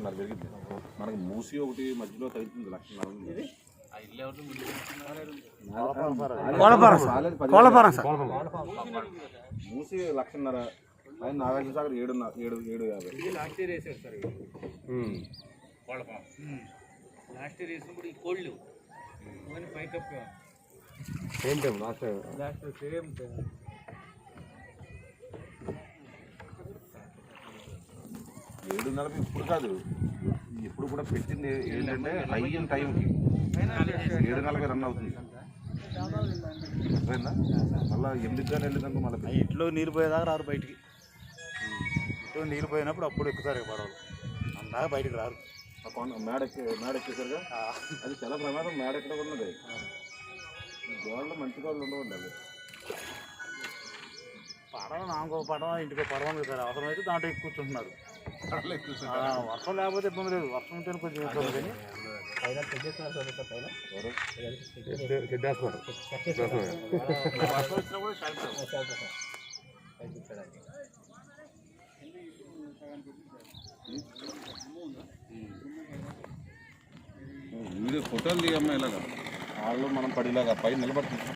మనకి మూసి ఒకటి మధ్యలో తగ్గుతుంది మూసి లక్షన్నర. ఆయన నాగార్జున సాగర్ ఏడు ఏడు ఏడు యాభై. లాస్ట్ ఇయర్ వేసాడు సార్ లాస్ట్ ఇయర్ వేసినప్పుడు ఈ కోళ్ళు. ఇవన్నీ పై కప్పే. Same time last last same ఏడు నలభై ఇప్పుడు కాదు. ఇప్పుడు కూడా పెట్టింది ఏంటంటే హైయన్ టైంకి. ఏడు నలభై రన్ అవుతుంది మళ్ళీ ఎనిమిది కానీ వెళ్ళిందనుకో మళ్ళీ ఇంట్లో నీళ్ళు పోయేదాకా రారు బయటికి. ఇంట్లో నీళ్ళు పోయినప్పుడు అప్పుడు ఎక్కుతారు పడవలు. అందాక బయటికి రారు. ఆ కొండ మేడ ఎక్కి మేడ ఎక్కేసరిగా అది చాలా ప్రమాదం మేడ ఎక్కడ ఉన్నది. గోడలు మంచి గోడలు ఉండవండి అది పడవ నాకో పడవ ఇంటికో పడవ ఉంది సార్. అవసరమైతే దాంట్లో ఎక్కువ కూర్చుంటున్నారు. ఆ, వర్షం లేకపోతే ఇబ్బంది లేదు. వర్షం ఉంటేనే కొంచెం ఇబ్బంది కానీ. వర్షం వచ్చినా కూడా షాక్ వీడియో ఫోటోలు తీయమ్మా ఇలాగా. వాళ్ళు మనం పడిలాగా పై నిలబడుతుంది